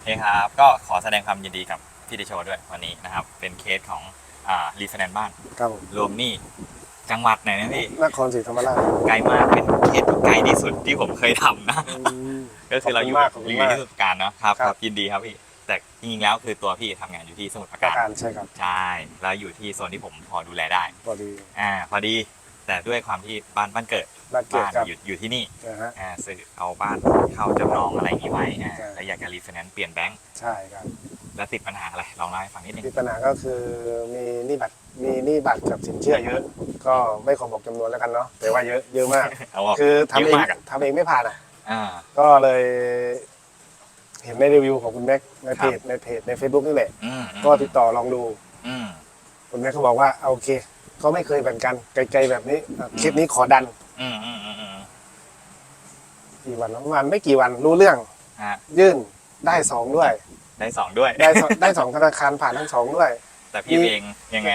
โอเคครับ ก็ขอแสดงความยินดีกับพี่ดิโชด้วยวันนี้นะครับ เป็นเคสของอ่ารีไฟแนนซ์บ้าน ครับผมรวมหนี้จังหวัดไหนนะพี่ นครศรีธรรมราชไกลมากเป็นเคสที่ไกลที่สุดที่ผมเคยทำนะ อืม ก็คือเราอยู่ขอบคุณมากขอบคุณอยู่มากที่สมุทรปราการเนาะครับครับครับยินดีครับพี่ แต่จริงๆแล้วคือตัวพี่ทำงานอยู่ที่สมุทรปราประการการใช่ครับ ใช่แล้วอยู่ที่โซนที่ผมพอดูแลได้พอดี อ่าพอดี แต่ด้วยความที่บ้านบ้านเกิดบ้านเกิดบ้านครับอยู่อยู่ที่นี่นะฮะ อ่าซื้อเอาบ้านเข้าจำนองอะไรอย่างนี้ไว้อ่าใช่ แล้วอยากจะรีไฟแนนซ์เปลี่ยนแบงค์ใช่ครับแล้วติดปัญหาอะไรลองเล่าให้ฟังนิดนึงที่ปัญหาก็คือมีหนี้บัตรมีหนี้บัตรกับสินเชื่อเยอะ ก็ไม่ขอบอกจำนวนแล้วกันเนาะแต่ว่าเยอะเยอะมาก เอาว่าคือทำเยเออะงมากอะ ทำเองไม่ผ่านอะ อ่า ก็เลย เห็นในรีวิวของคุณแม็กในเพจครับในเพจใน Facebook นี่แหละ อืมก็ติดต่อลองดู อืมคุณแม็กเขาบอกว่าเอาโอเค เขาไม่เคยแบ่งกันไกลๆแบบนี้อะคลิปนี้ขอดันอืมอืมอืมอืมกี่วันนะประมาณไม่กี่วันรู้เรื่อง ฮะยื่นได้สองด้วย ได้สองด้วย ได้สองได้สองธนาคารผ่านทั้งสองด้วย แต่พี่มีเองยังไง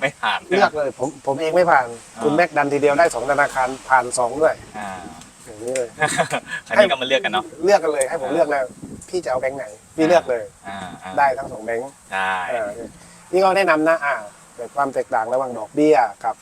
ไม่ผ่านเลือกเลยผมผมเองไม่ผ่าน อ่า คุณแม็กดันทีเดียวได้สองธนาคารผ่านสองด้วยอ่าอย่างนี้เลย อันนี้ก็มาเลือกกันเนาะ เลือกกันเลยให้ผมเลือกแล้ว พี่จะเอาแบงค์ไหน พี่เลือกเลย อ่าอ่าได้ทั้งสองแบงค์ได้เออนี่ก็แนะนำนะอ่า เกิดความแตกต่างระหว่างดอกเบี้ยกับ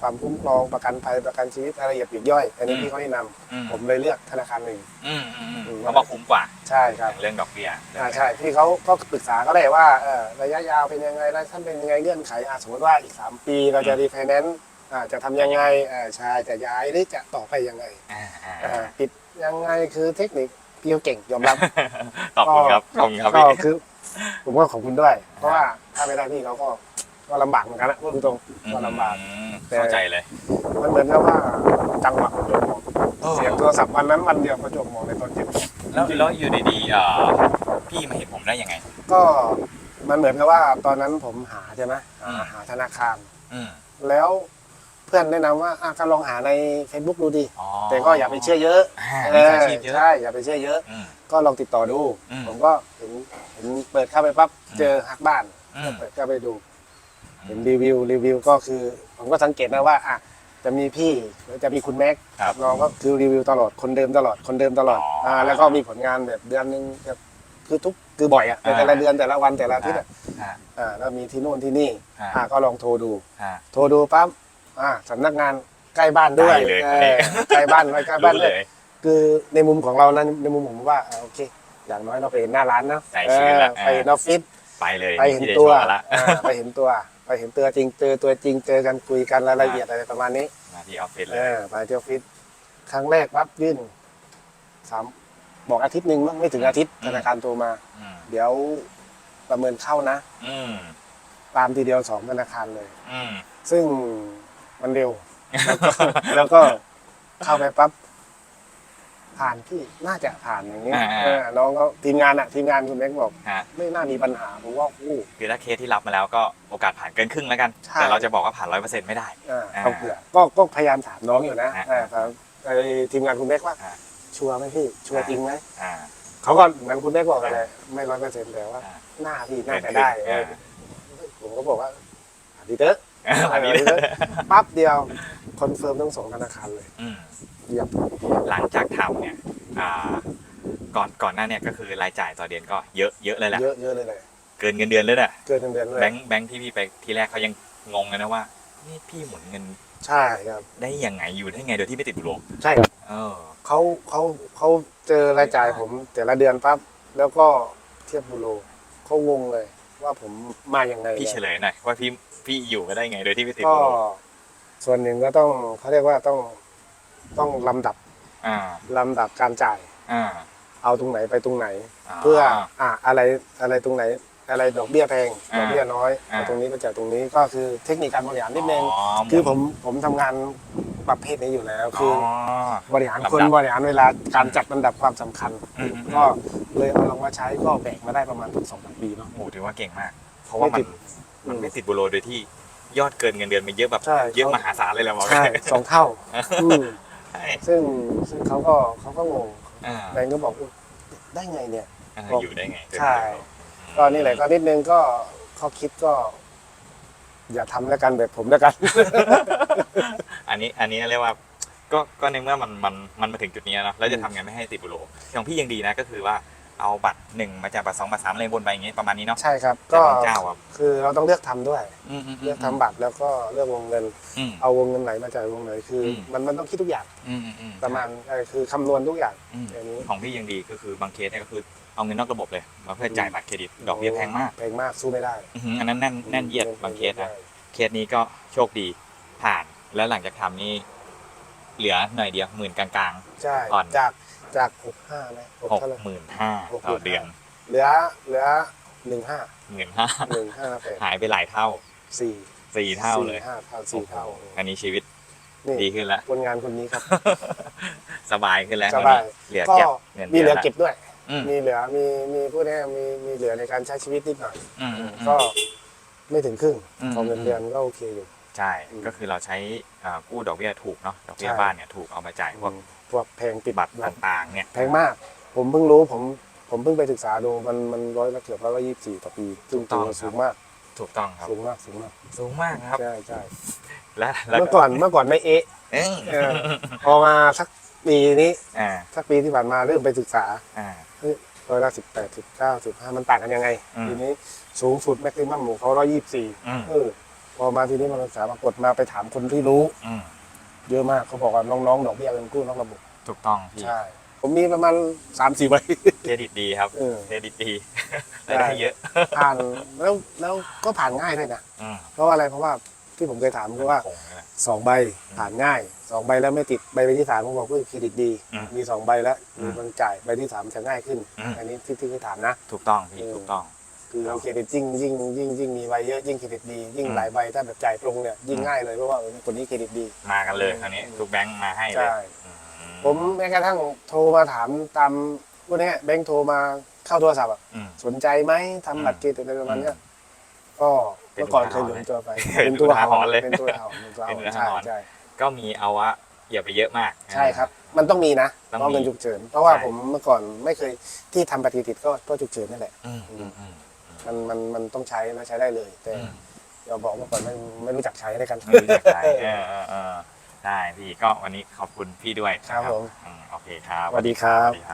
ความคุ้มครองประกันภัยประกันชีวิตรายละเอียดปลีกย่อย อันนี้พี่เขาแนะนำอืมผมเลยเลือกธนาคารหนึ่ง อืมอืมอืมอืมเขาบอกคุ้มกว่าใช่ครับเรื่องดอกเบี้ยอ่าใช่พี่เขาก็ปรึกษาก็ได้ว่าเออระยะยาวเป็นยังไงระยะสั้นเป็นยังไงเงื่อนไขอะสมมติว่าอีก 3 ปีเราจะรีไฟแนนซ์อ่าจะทำยังไงอ่าใช่จะย้ายหรือจะต่อไปยังไงอ่าอ่าอ่าปิดยังไงคือเทคนิคพี่เขาเก่งยอมรับ ขอบคุณครับขอบคุณครับก็พี่ คือผมก็ขอบคุณด้วย เพราะว่าถ้าไม่ได้พี่เขาก็ ก็ลำบากเหมือนกันนะพูดตรงๆก็ลำบาก อืมแต่ เข้าใจเลย มันเหมือนกับว่าจังหวะประจวบเหมาะเสียงโทรศัพท์วันนั้นวันเดียวประจวบเหมาะในตอนเย็นแล้วแล้วอยู่ดีๆเอ่อพี่มาเห็นผมได้ยังไง ก็มันเหมือนกับว่าตอนนั้นผมหาใช่ไหมหาอืม หาธนาคาร อืมแล้วเพื่อนแนะนำว่าอะก็ลองหาใน Facebook ดูดิ อ๋อแต่ก็อย่าไปเชื่อเยอะอ่าเอมีออาชีพเยอะใช่อย่าไปเชื่อเยอะ อืม ก็ลองติดต่อดู อืม ผมก็เห็นเห็นเปิดเข้าไปปั๊บอืมเจอฮักบ้าน อืมเปิดเข้าไปดู เห็นรีวิวรีวิวก็คือ ผมก็สังเกตนะว่าอะจะมีพี่แล้วจะมีคุณแม็กครับ น้องก็คือรีวิวตลอดคนเดิมตลอดคนเดิมตลอดอ๋ออ่่าแล้วก็มีผลงานแบบเดือนนึงแบบคือทุกคือบ่อยอะอ่า แต่ละเดือนแต่ละวันแต่ละอาทิตย์อะอ่าอ่าแล้วมีที่โน่นที่นี่อ่าอ่าก็ลองโทรดู อ่า โทรดูปั๊บอ่าสำนักงานใกล้บ้านด้วยใกล้เลยเออใกล้บ้านไว้ใกล้บ้านรู้ด้เลวย ย คือในมุมของเรานะในมุมผมว่าอ่าโอเค อย่างน้อยเราไปเห็นหน้าร้านนะใจชื้นละเออไปเห็นออฟฟิศ ไปเลยไปเห็นพี่ดชตัวละอ่าไปเห็นตัว ไปเห็นตัวจริงเจอตัวจริงเจอกันคุยกันรายละเอียดอะไรประมาณนี้มาที่ออฟฟิศเลเอยอไปที่ออฟฟิศครั้งแรกปั๊บยื่นสามบอกอาทิตย์หนึ่งมั้งไม่ถึงอาทิตย์อืมธนาคารโทรมาอืมเดี๋ยวประเมินเข้านะอืมตามทีเดียวสองธนาคารเลยอืมซึ่งมันเร็ว แล้วก็เข้าไปปั๊บ ผ่านที่น่าจะผ่านอย่างนี้อ่า เออน้องก็ทีมงานอะทีมงานคุณแม็กบอก ฮะไม่น่ามีปัญหาผมว่าอู้คือถ้าเคสที่รับมาแล้วก็โอกาสผ่านเกินครึ่งแล้วกัน ใช่ แต่เราจะบอกว่าผ่านร้อยเปอร์เซ็นต์ไม่ได้ อ่าอ่าเอาเผื่อก็ก็พยายามถามน้องอยู่นะอ่าเออครับไอ้ทีมงานคุณแม็กว่า อ่าชัวร์ไหมพี่ชัวร์จริงไหมอ่า เขาก็เหมือนคุณแม็กบอกอะไรไม่ร้อยเปอร์เซ็นต์แต่ว่าอ่า หน้าพี่น่าจะได้เกินครึ่งเออผมก็บอกว่าอะดีเตอร์ อ่าผ่านนี้เออปั๊บเดียวคอนเฟิร์มทั้งสองธนาคารเลยอืมเยี่ยมหลังจากทำเนี่ยอ่าก่อนก่อนหน้าเนี่ยก็คือรายจ่ายต่อเดือนก็เยอะเยอะเลยแหละเยอะเยอะเลยเลยเกินเงินเดือนเลยน่ะเกินเงินเดือนเลยแบงค์แบงค์ที่พี่ไปทีแรกเขายังงงเลยนะว่านี่พี่หมุนเงินใช่ครับ ได้ยังไงอยู่ได้ไงโดยที่ไม่ติดบุโรงใช่ครับเออเขาเขาเขาเจอรายจ่ายผมแต่ละเดือนปั๊บแล้วก็เทียบบูโรเขางงเลย ว่าผมมาอย่างไงพี่เฉลยหน่อยว่าพี่พี่อยู่ก็ได้ไงโดยที่ไม่ติดก็บุโรงส่วนหนึ่งก็ต้องเขาเรียกว่าต้องต้องลำดับอ่าลำดับการจ่าย อ่า เอาตรงไหนไปตรงไหน เพื่ออ่าอะไรอะไรตรงไหน อะไรดอกเบี้ยแพงอ่าดอกเบี้ยน้อยอ่าเอาตรงนี้ไปจ่ายตรงนี้ก็คือเทคนิคการบริหารนิดนึงอ๋อคือผมผมทำงานประเภทนี้อยู่แล้วคือออ บริหารคนลำดับบริหารเวลาการจัดลำดับความสำคัญ อืมอืมก็เลยเอาลองมาใช้ก็แบกมาได้ประมาณสองสามปีเนาะ โอ้ถือว่าเก่งมาก เพราะว่ามันไม่ติดมันไม่ติดบุโรโดยที่ยอดเกินเงินเดือนมันเยอะแบบใช่ เยอะมหาศาลเลยแหละบอกใช่สองเท่าอืมใช่ซึ่งซึ่งเขาก็เขาก็งงอ่าแบงก์ก็บอกอุ๊ยได้ไงเนี่ย อ่าบอกอยู่ได้ไงใช่ ก็นี่แหละก็นิดนึงก็ข้อคิดก็ อย่าทำแล้วกันแบบผมแล้วกัน อันนี้อันนี้เรียกว่า ก็ก็ในเมื่อมันมันมันมาถึงจุดนี้แล้วเนอะแล้วจะทำไงไม่ให้ติดบุโรของพี่ยังดีนะก็คือว่า เอาบัตรหนึ่งมาจากบัตรสองบัตรสามอะไรบนไปอย่างงี้ประมาณนี้เนาะ ใช่ครับแต่ก็บางเจ้าครับคือเราต้องเลือกทำด้วยอืมอืมเลือกทำบัตรแล้วก็เลือกวงเงิน อืม เอาวงเงินไหนมาจ่ายวงไหนคืออม มันมันต้องคิดทุกอย่างอืมอืมอืมประมาณเออคือคำนวณทุกอย่างอืมอย่างนี้ของพี่ยังดีก็คือบางเคสเนี่ยก็คือเอาเงินนอกระบบเลยมาเพื่อจ่ายบัตรเครดิตดอกเบี้ยแพงมากแพงมากสู้ไม่ได้อื้อหืออันนั้นแน่นแน่นเหยียดบางเคสนะ เคสนี้ก็โชคดีผ่านแล้วหลังจากทำนี่เหลือหน่อยเดียวหมื่นกลาง ใช่อ่อน จาก จากหกห้าไหมหกๆหกเท่าไหร่ หมื่นห้าต่อเดือนเหลือเหลือหนึ่งห้าหมื่นห้าหนึ่งห้าแปดหายไปหลายเท่าสี่สี่เท่าเลยสี่ห้าเท่าสี่เท่าอันนี้ชีวิตนี่ดีขึ้นแล้วคนงานคนนี้ครับ สบายขึ้นแล้วสบายเหลือก็เก็บเงินมีเหลือดืนละเก็บด้วยอืมมีเหลือมีมีผู้นี้มีมีเหลือในการใช้ชีวิตนิดหน่อยอืมอืมอืมก็ไม่ถึงครึ่งอืมของเงินเดือนก็โอเคอยู่ ใช่อืม ก็คือเราใช้อ่ากู้ดอกเบี้ยถูกเนาะดอกเบี้ยใช่บ้านเนี่ยถูกเอามาจ่ายพวกพวกแพงติดบัตรแบบต่างๆเนี่ยแพงมาก ผมเพิ่งรู้ผมผมเพิ่งไปศึกษาดูมันมันร้อยละเกือบร้อยละยี่สิบสี่ต่อปีซึ่งถือว่าสูงมากถูกต้องครับ สูงมากสูงมากสูงมากครับ ใช่ใช่และแล้วเมื่อก่อนเมื่อก่อนไม่เอ๊ะเอ้ยเออพอมาสักปีนี้อ่าสักปีที่ผ่านมาเริ่มไปศึกษาอ่า ร้อยละสิบแปดสิบเก้าสิบห้ามันต่างกันยังไงอืม ทีนี้สูงสุดแม็กซิมัมของเขาร้อยยี่สิบสี่อืมเออ พอมาทีนี้มาศึกษามากดมาไปถามคนที่รู้ อืมเยอะมากเขาบอกว่าน้องๆดอกเบี้ยเงินกู้นอกระบบถูกต้องพี่ใช่ ผมมีประมาณสามสี่ใบ เครดิตดีครับเออ เครดิตดีรายได้เยอะผ่านแล้วแล้วก็ผ่านง่ายด้วยนะอืมเพราะว่าอะไรเพราะว่าที่ผมเคยถามคือว่าคงนั่นแหละ สองใบผ่านง่ายสองใบแล้วไม่ติดใบที่สามผมบอกว่าเครดิตดี อืมมีสองใบแล้วอืมมันจ่ายใบที่สามจะง่ายขึ้น อืม อันนี้ที่ที่เคยถามนะ ถูกต้องพี่เออถูกต้อง คือเราเครดิตยิ่งยิ่งยิ่งยิ่งมีใบเยอะยิ่งเครดิตดี ยิ่งอืมหลายใบถ้าแบบจ่ายตรงเนี่ยยิ่งอืมง่ายเลยเพราะว่าคนนี้เครดิตดี มากันเลยคราวนี้ทุกแบงค์มาให้เลยใช่ อืผมแม้กระทั่งโทรมาถามตามพวกเนี้ยแบงค์โทรมาเข้าโทรศัพท์อะอืม สนใจไหมทำบัตรเครดิตอะไรประมาณเนี้ยก็เป็นเมื่อก่อนอุเคทายหหรลณ์งตัวไปเป็นเป็นตัวอุทาหหรรณ์ณ์เลยเป็นตัวหรณ์เป็นตัวหรเป็นอุณ์ทาใช่หรณ์ใช่ก็มีเอาวะอย่าไปเยอะมาก ใช่ครับ มันต้องมีนะต้องเพราะมีเงินฉุกเฉิน เพราะว่าใช่ ผมเมื่อก่อนไม่เคยที่ทำบัตรเครดิตก็ก็ฉุกเฉินนั่นแหละ อืมอืมอืม มันมันมันต้องใช้แล้วใช้ได้เลย แต่อืมเราบอกเมื่อก่อนไม่ไม่รู้จักใช้ในการไม่รู้จักใช้เออเออเออได้พี่ก็วันนี้ขอบคุณพี่ด้วยนะครับผม อืมโอเคครับ สวัสดีครับ สวัสดีครับ